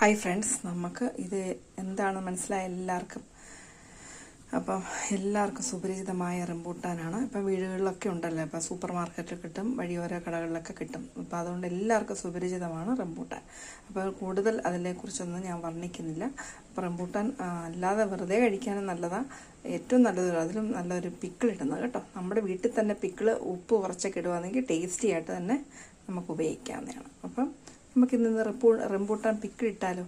Hi friends നമുക്ക് ഇത് എന്താണെന്ന് മനസ്സിലായ എല്ലാവർക്കും. അപ്പം എല്ലാവർക്കും സുപരിചിതമായ റംബൂട്ടാനാണ്. ഇപ്പം വീടുകളിലൊക്കെ ഉണ്ടല്ലോ. ഇപ്പം സൂപ്പർ മാർക്കറ്റിൽ കിട്ടും വഴിയോര കടകളിലൊക്കെ കിട്ടും. അപ്പം അതുകൊണ്ട് എല്ലാവർക്കും സുപരിചിതമാണ് റംബൂട്ടാൻ. അപ്പോൾ കൂടുതൽ അതിനെക്കുറിച്ചൊന്നും ഞാൻ വർണിക്കുന്നില്ല. അപ്പം റംബൂട്ടാൻ അല്ലാതെ വെറുതെ കഴിക്കാനും നല്ലതാണ് ഏറ്റവും നല്ലത് അതിലും നല്ലൊരു പിക്കിൾ ഇടുന്നത് കേട്ടോ. നമ്മുടെ വീട്ടിൽ തന്നെ പിക്കിൾ ഉപ്പ് കുറച്ചൊക്കെ ഇടുവാണെങ്കിൽ ടേസ്റ്റി ആയിട്ട് തന്നെ നമുക്ക് ഉപയോഗിക്കാവുന്നതാണ്. അപ്പം നമുക്കിന്ന് റെപ്പൂ റംബൂട്ടാൻ പിക്കിൾ ഇട്ടാലോ?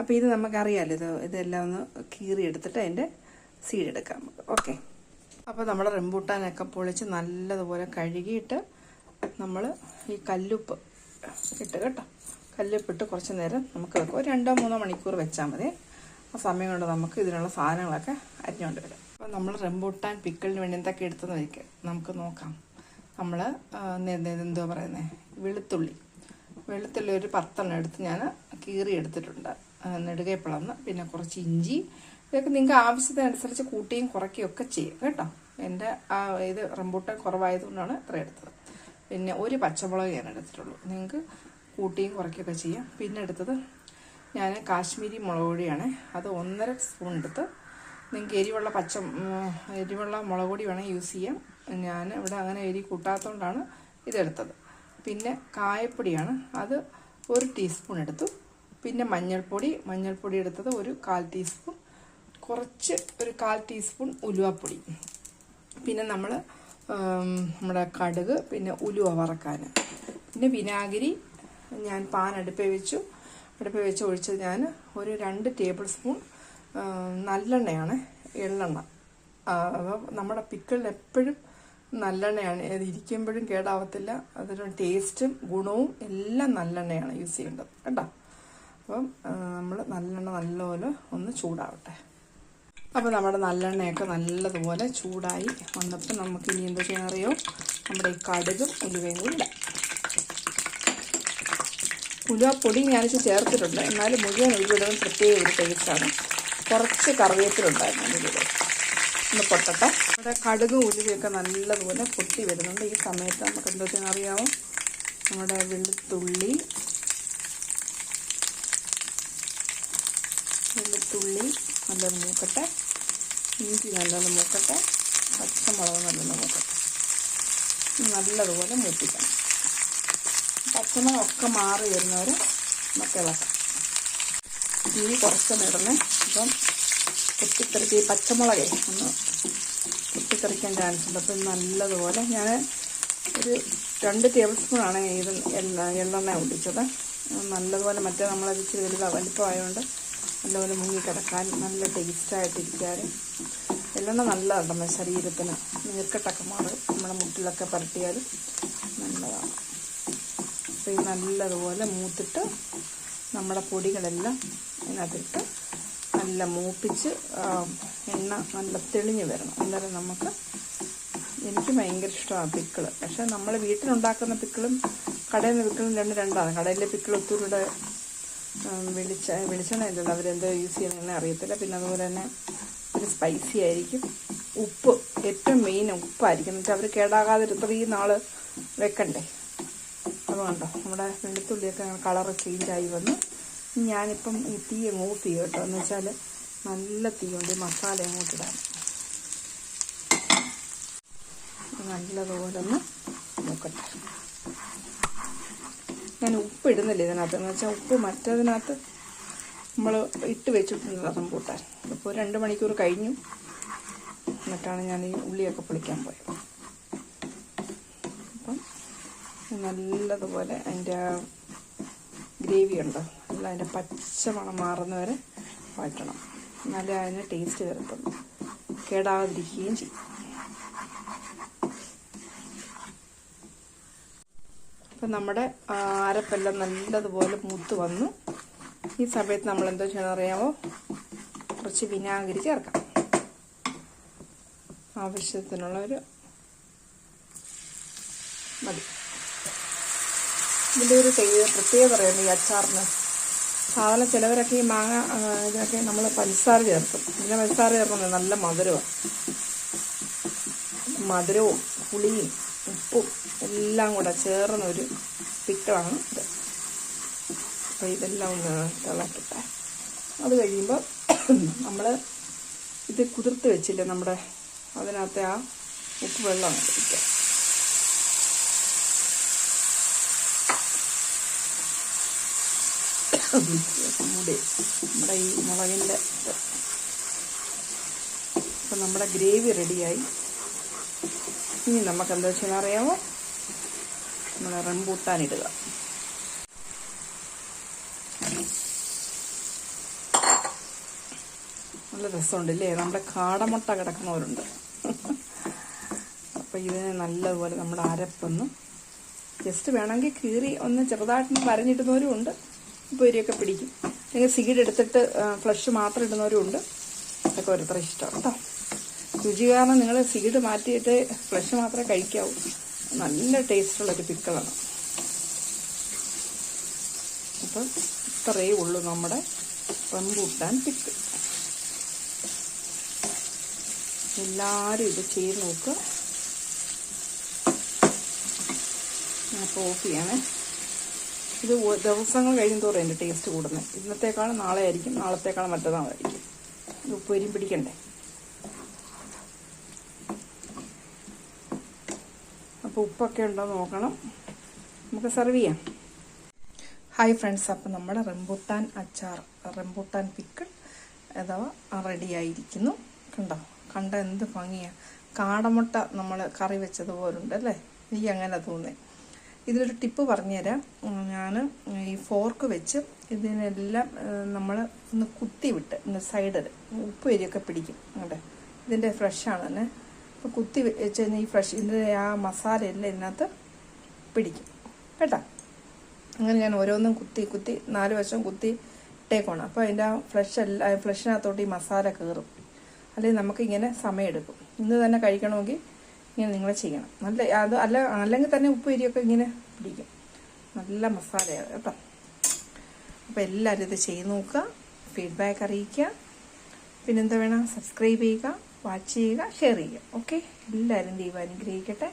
അപ്പോൾ ഇത് നമുക്കറിയാലോ ഇത് ഇതെല്ലാം ഒന്ന് കീറി എടുത്തിട്ട് അതിന്റെ സീഡ് എടുക്കാം. ഓക്കെ അപ്പോൾ നമ്മൾ റംബൂട്ടാനൊക്കെ പൊളിച്ച് നല്ലതുപോലെ കഴുകിയിട്ട് നമ്മൾ ഈ കല്ലുപ്പ് ഇട്ട് കേട്ടോ. കല്ലുപ്പിട്ട് കുറച്ച് നേരം നമുക്ക് വെക്കും. ഒരു രണ്ടോ മൂന്നോ മണിക്കൂർ വെച്ചാൽ മതി. ആ സമയം കൊണ്ട് നമുക്ക് ഇതിനുള്ള സാധനങ്ങളൊക്കെ അരിഞ്ഞുകൊണ്ട് വരും. അപ്പോൾ നമ്മൾ റംബൂട്ടാൻ പിക്കിളിന് വേണ്ടി എന്തൊക്കെ എടുത്തെന്ന് വയ്ക്കുക നമുക്ക് നോക്കാം. നമ്മൾ എന്തോ പറയുന്നത് വെളുത്തുള്ളി. വെളുത്തുള്ളി ഒരു പത്തെണ്ണം എടുത്ത് ഞാൻ കീറി എടുത്തിട്ടുണ്ട്. ആ, നെടുകെ പിളർന്ന് പിന്നെ കുറച്ച് ഇഞ്ചി ഇതൊക്കെ നിങ്ങൾക്ക് ആവശ്യത്തിനനുസരിച്ച് കൂട്ടിയും കുറയ്ക്കുകയും ഒക്കെ ചെയ്യും കേട്ടോ. എന്റെ ആ ഇത് റംബൂട്ടാൻ കുറവായതുകൊണ്ടാണ് ഇത്ര എടുത്തത്. പിന്നെ ഒരു പച്ചമുളക് ഞാൻ എടുത്തിട്ടുള്ളൂ. നിങ്ങൾക്ക് കൂട്ടിയും കുറയ്ക്കുകയൊക്കെ ചെയ്യാം. പിന്നെ എടുത്തത് ഞാൻ കാശ്മീരി മുളക് പൊടിയാണ്. അത് ഒന്നര സ്പൂൺ എടുത്ത് നിങ്ങൾക്ക് എരിവുള്ള പച്ച എരിവുള്ള മുളക് പൊടി വേണമെങ്കിൽ യൂസ് ചെയ്യാം. ഞാൻ ഇവിടെ അങ്ങനെ എരി കൂട്ടാത്തതുകൊണ്ടാണ് ഇതെടുത്തത്. പിന്നെ കായപ്പൊടിയാണ്. അത് ഒരു ടീസ്പൂൺ എടുത്തു. പിന്നെ മഞ്ഞൾപ്പൊടി മഞ്ഞൾപ്പൊടി എടുത്തത് ഒരു കാൽ ടീസ്പൂൺ കുറച്ച് ഒരു കാൽ ടീസ്പൂൺ ഉലുവപ്പൊടി. പിന്നെ നമ്മൾ നമ്മുടെ കടുക് പിന്നെ ഉലുവ വറക്കാൻ. പിന്നെ വിനാഗിരി ഞാൻ പാൻ അടുപ്പിൽ വെച്ചു. അടുപ്പിൽ വെച്ച് ഒഴിച്ചത് ഞാൻ ഒരു രണ്ട് ടേബിൾ സ്പൂൺ നല്ലെണ്ണയാണ്. എള്ളെണ്ണ. നമ്മുടെ പിക്കിളിൽ എപ്പോഴും നല്ലെണ്ണയാണ്. അത് ഇരിക്കുമ്പോഴും കേടാവത്തില്ല. അതൊരു ടേസ്റ്റും ഗുണവും എല്ലാം നല്ലെണ്ണയാണ് യൂസ് ചെയ്യേണ്ടത്. കേട്ടോ? അപ്പം നമ്മൾ നല്ലെണ്ണ നല്ലപോലെ ഒന്ന് ചൂടാവട്ടെ. അപ്പോൾ നമ്മുടെ നല്ലെണ്ണയൊക്കെ നല്ലതുപോലെ ചൂടായി വന്നപ്പോൾ നമുക്ക് ഇനി എന്താ ചെയ്യാൻ അറിയോ? നമ്മുടെ ഈ കടുകും ഉലുവയും കൂടി ഇടാം. ഉലുവപ്പൊടി ഞാനിച്ച് ചേർത്തിട്ടുണ്ട്. എന്നാലും മുഴുവൻ ഉലുവിടുന്നത് പ്രത്യേക ഒരു ടേസ്റ്റാണ് കുറച്ച് കറിവേപ്പിലുണ്ടായിരുന്നു അതിലൂടെ ഒന്ന് പൊട്ടട്ടെ. നമ്മുടെ കടുക് ഉലുവയൊക്കെ നല്ലതുപോലെ പൊട്ടി വരുന്നുണ്ട്. ഈ സമയത്ത് നമുക്ക് എന്താ അറിയാവും? അറിയാമോ നമ്മുടെ വെളുത്തുള്ളി വെളുത്തുള്ളി നല്ലൊന്ന് മൂക്കട്ടെ. ഇഞ്ചി നല്ലൊന്ന് മൂക്കട്ടെ. പച്ചമുളക് നല്ലൊന്ന് മൂക്കട്ടെ. നല്ലതുപോലെ മൂപ്പിക്കണം. പച്ചമുളകൊക്കെ മാറി വരുന്നവരെ നമുക്ക് ഇളക്കാം. ഇനി കുറച്ച് ഇടണേ അപ്പം പൊട്ടിത്തെറിച്ച് ഈ പച്ചമുളക് ഒന്ന് പൊട്ടിത്തെറിക്കാൻ ചാൻസ് ഉണ്ട്. അപ്പം നല്ലതുപോലെ ഞാൻ ഒരു രണ്ട് ടേബിൾ സ്പൂണാണ് ഇത് എണ്ണ എള്ളെണ്ണ ഒട്ടിച്ചത് നല്ലതുപോലെ മറ്റേ നമ്മളത് ഇച്ചിരി വലുതാണ് വലിപ്പമായതുകൊണ്ട് നല്ലപോലെ മുങ്ങി കിടക്കാൻ നല്ല ടേസ്റ്റായിട്ടിരിക്കാൻ എള്ളെണ്ണ നല്ലതാണ് നമ്മുടെ ശരീരത്തിന്. നീർക്കെട്ടൊക്കെ മാറും നമ്മുടെ മുട്ടിലൊക്കെ പരട്ടിയാലും നല്ലതാണ്. അപ്പോൾ ഈ നല്ലതുപോലെ മൂത്തിട്ട് നമ്മുടെ പൊടികളെല്ലാം അതിനകത്തിട്ട് നല്ല മൂപ്പിച്ച് എണ്ണ നല്ല തെളിഞ്ഞ് വരണം. അന്നേരം നമുക്ക് എനിക്ക് ഭയങ്കര ഇഷ്ടമാണ് പിക്കിൾ. പക്ഷെ നമ്മൾ വീട്ടിലുണ്ടാക്കുന്ന പിക്കിളും കടയിൽ നിന്ന് പിക്കിളും രണ്ട് രണ്ടാണ്. കടയിലെ പിക്കിൾ ഒത്തിരിയുടെ വെളിച്ച വെളിച്ചെണ്ണ ഇല്ലല്ലോ അവരെന്തോ യൂസ് ചെയ്യുന്നതെന്ന് അറിയത്തില്ല. പിന്നെ അതുപോലെ തന്നെ ഒരു സ്പൈസി ആയിരിക്കും. ഉപ്പ് ഏറ്റവും മെയിൻ ഉപ്പായിരിക്കും. എന്നിട്ട് അവർ കേടാകാതെ ഇത്രയും നാൾ വെക്കണ്ടേ? അതുകൊണ്ടോ? നമ്മുടെ വെളുത്തുള്ളിയൊക്കെ കളറ് ചേഞ്ചായി വന്നു ഞാനിപ്പം ഈ തീ അങ്ങ് ഓഫ് ചെയ്യും കേട്ടോ. എന്ന് വെച്ചാൽ നല്ല തീയുണ്ട് മസാല അങ്ങോട്ട് നല്ലതുപോലെ ഒന്ന് നോക്കട്ടെ. ഞാൻ ഉപ്പ് ഇടുന്നില്ല ഇതിനകത്ത്. എന്ന് വെച്ചാൽ ഉപ്പ് മറ്റതിനകത്ത് നമ്മൾ ഇട്ട് വെച്ചിട്ടുണ്ട് റംബൂട്ടാൻ ഇപ്പോൾ രണ്ട് മണിക്കൂർ കഴിഞ്ഞു. എന്നിട്ടാണ് ഞാൻ ഈ ഉള്ളിയൊക്കെ പൊളിക്കാൻ പോയത്. അപ്പം നല്ലതുപോലെ അതിന്റെ ഗ്രേവി ഉണ്ടോ? നല്ല അതിന്റെ പച്ച മണം മാറുന്നവരെ വഴറ്റണം. എന്നാലേ അതിന് ടേസ്റ്റ് വരത്തുള്ളൂ. കേടാതിരിക്കുകയും ചെയ്യും. അപ്പം നമ്മുടെ അരപ്പെല്ലാം നല്ലതുപോലെ മൂത്ത് വന്നു. ഈ സമയത്ത് നമ്മൾ എന്തോ ചെയ്യണം അറിയാമോ? കുറച്ച് വിനാഗിരി ചേർക്കാം. ആവശ്യത്തിനുള്ള ഒരു മതി. ഇതിന്റെ ഒരു പ്രത്യേകത പറയുന്നത് ഈ അച്ചാറിന് സാധാരണ ചിലവരൊക്കെ ഈ മാങ്ങ ഇതിനൊക്കെ നമ്മൾ പഞ്ചസാര ചേർക്കും. പിന്നെ പഞ്ചസാര ചേർക്കുന്നത് നല്ല മധുരമാണ് മധുരവും പുളിയും ഉപ്പും എല്ലാം കൂടെ ചേർന്ന ഒരു പിക്കളാണ് ഇത്. അപ്പോൾ ഇതെല്ലാം ഒന്ന് തിളക്കട്ടെ. അത് കഴിയുമ്പോൾ നമ്മൾ ഇത് കുതിർത്ത് വെച്ചില്ലേ നമ്മുടെ അതിനകത്തെ ആ ഉപ്പ് വെള്ളം അങ്ങോട്ട് ഒഴിക്കാം മൂടി നമ്മുടെ ഈ മുളകിന്റെ അപ്പം നമ്മുടെ ഗ്രേവി റെഡിയായി. ഇനി നമുക്ക് എന്താ വെച്ചാൽ അറിയാമോ? നമ്മൾ റംബൂട്ടാൻ ഇടുക. നല്ല രസമുണ്ടല്ലേ? നമ്മുടെ കാടമുട്ട കിടക്കുന്നവരുണ്ട്. അപ്പോൾ ഇതിനെ നല്ലതുപോലെ നമ്മുടെ അരപ്പൊന്ന് ജസ്റ്റ് വേണമെങ്കിൽ കീറി ഒന്ന് ചെറുതായിട്ടൊന്ന് വരഞ്ഞിടുന്നവരും ഉണ്ട്. പൊരിയൊക്കെ പിടിക്കും. അല്ലെങ്കിൽ സീഡ് എടുത്തിട്ട് ഫ്ലഷ് മാത്രം ഇടുന്നവരും ഉണ്ട്. അതൊക്കെ ഓരോരുത്തർ ഇഷ്ടമാണ് കേട്ടോ. രുചി കാരണം നിങ്ങൾ സീഡ് മാറ്റിയിട്ട് ഫ്ലഷ് മാത്രമേ കഴിക്കാവൂ. നല്ല ടേസ്റ്റുള്ളൊരു പിക്കളാണ് അപ്പം ഇത്രയേ ഉള്ളൂ നമ്മുടെ റംബൂട്ടാൻ പിക്ക് എല്ലാവരും ഇത് ചെയ്ത് നോക്കുക അപ്പോൾ ഓഫ് ചെയ്യണേ. ഇത് ദിവസങ്ങൾ കഴിയുന്തോറും എന്റെ ടേസ്റ്റ് കൂടുന്നത് ഇന്നത്തേക്കാളും നാളെ ആയിരിക്കും നാളത്തേക്കാളും മറ്റന്നാളായിരിക്കും. ഇത് ഉപ്പേരിയും പിടിക്കണ്ടേ? അപ്പോൾ ഉപ്പൊക്കെ ഉണ്ടോ നോക്കണം. നമുക്ക് സെർവ് ചെയ്യാം. ഹായ് ഫ്രണ്ട്സ് അപ്പം നമ്മുടെ റംബൂട്ടാൻ അച്ചാർ റംബൂട്ടാൻ പിക്കിൾ അഥവാ റെഡിയായിരിക്കുന്നു. കണ്ടോ? കണ്ട എന്ത് ഭംഗിയാണ് കാടമുട്ട നമ്മൾ കറി വെച്ചതുപോലുണ്ട് അല്ലേ? എനിക്ക് അങ്ങനെ തോന്നി. ഇതിലൊരു ടിപ്പ് പറഞ്ഞുതരാം. ഞാൻ ഈ ഫോർക്ക് വെച്ച് ഇതിനെല്ലാം നമ്മൾ ഒന്ന് കുത്തി വിട്ട് സൈഡിൽ ഉപ്പ് വരിയൊക്കെ പിടിക്കും. അങ്ങോട്ട് ഇതിന്റെ ഫ്രഷാണ് തന്നെ. അപ്പോൾ കുത്തി വെച്ച് കഴിഞ്ഞാൽ ഈ ഫ്രഷ് ഇതിന്റെ ആ മസാല എല്ലാം ഇതിനകത്ത് പിടിക്കും. കേട്ടോ? അങ്ങനെ ഞാൻ ഓരോന്നും കുത്തി കുത്തി നാല് വശം കുത്തി ഇട്ടേക്കോണം അപ്പോൾ അതിന്റെ ആ ഫ്ലഷ് എല്ലാം ഫ്ലഷിനകത്തോട്ട് ഈ മസാല കയറും. അല്ലെങ്കിൽ നമുക്കിങ്ങനെ സമയമെടുക്കും. ഇന്ന് തന്നെ കഴിക്കണമെങ്കിൽ ഇങ്ങനെ നിങ്ങൾ ചെയ്യണം. നല്ല അത് അല്ല അല്ലെങ്കിൽ തന്നെ ഉപ്പ് ഇരിയൊക്കെ ഇങ്ങനെ പിടിക്കും. നല്ല മസാലയാണ് കേട്ടോ. അപ്പോൾ എല്ലാവരും ഇത് ചെയ്ത് നോക്കുക ഫീഡ്ബാക്ക് അറിയിക്കുക. പിന്നെന്താ വേണം? സബ്സ്ക്രൈബ് ചെയ്യുക വാച്ച് ചെയ്യുക ഷെയർ ചെയ്യുക. ഓക്കെ എല്ലാവരും ദൈവം അനുഗ്രഹിക്കട്ടെ.